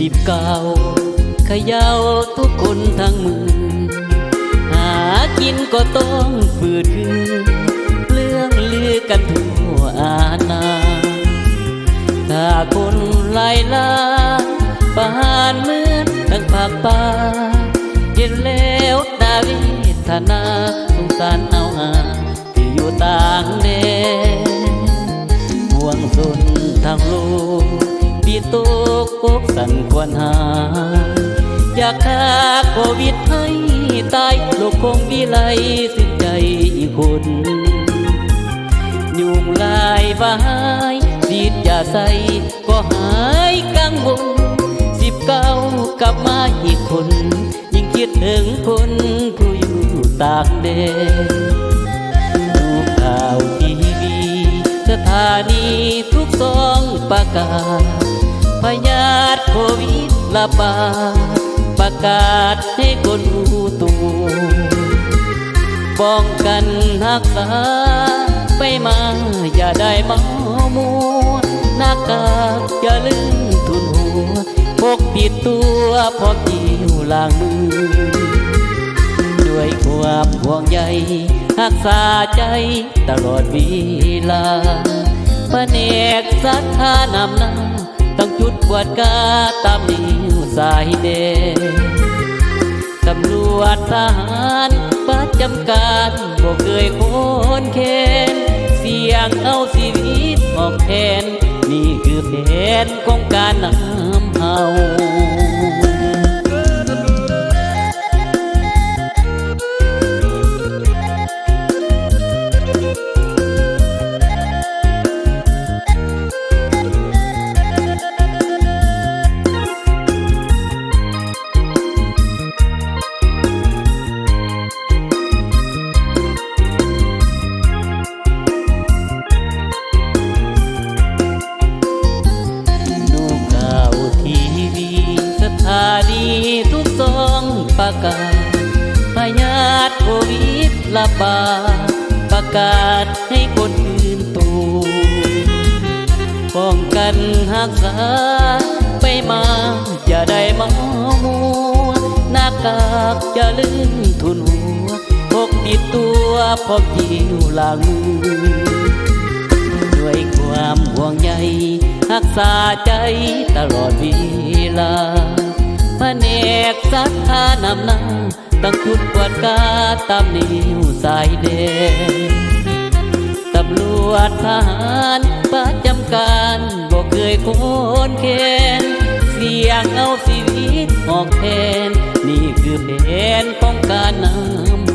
สิบเก้าขย่าทุกคนทั้งมือ หากินก็ต้องฝืดคืนเรื่องลือกันทั่วอาณาถ้าคนไล่ล่าประหารเหมือนทั้งภาคป่าเห็นแล้วดาวิทนา กกสั่นควรหา อยากฆ่าโควิดให้ตายโลกคงวิไลสิ้นใจอีกคนยุงลายบายดีดยาใส่ก็หายกังวลสิบเก้ากลับมาอีกคน ยิ่งคิดถึงคนผู้อยู่ต่างแดนดูข่าวทีวีสถานีทุกซองประกาศ พยาธิโควิดระบาดประกาศให้คนรู้ตัวป้องกันรักษาไปมา อย่าได้เมามัวหน้ากากอย่าลืมทุนหัวพกติดตัวพอกิ้วล้างมือ ด้วยความห่วงใยรักษาใจตลอดเวลาพระเนกสัทธานำนา วดกาตามนิ้วสายเดตำรวจทหารประจำการบ่เคยโคนเคน เสียงเอาชีวิตออกแทน นี่คือแผนของการนำเฮา ประกาศพยาธิโควิดระบาดประกาศให้คนอื่นตูป้องกันรักษาไปมา อย่าได้เมามัวหน้ากากอย่าลืมทุนหัวพกติดตัวพร้อมยิ้วล้างมือด้วยความห่วงใยรักษาใจตลอดเวลา พระเนกสัทธานำหนำตั้งจุดกวดกาตามนิ้วสายเดนตำรวจทหารประจำการบอกเคยโคนเคนเสียงเอาชีวิตออกแทน นี่คือเพนของการนำ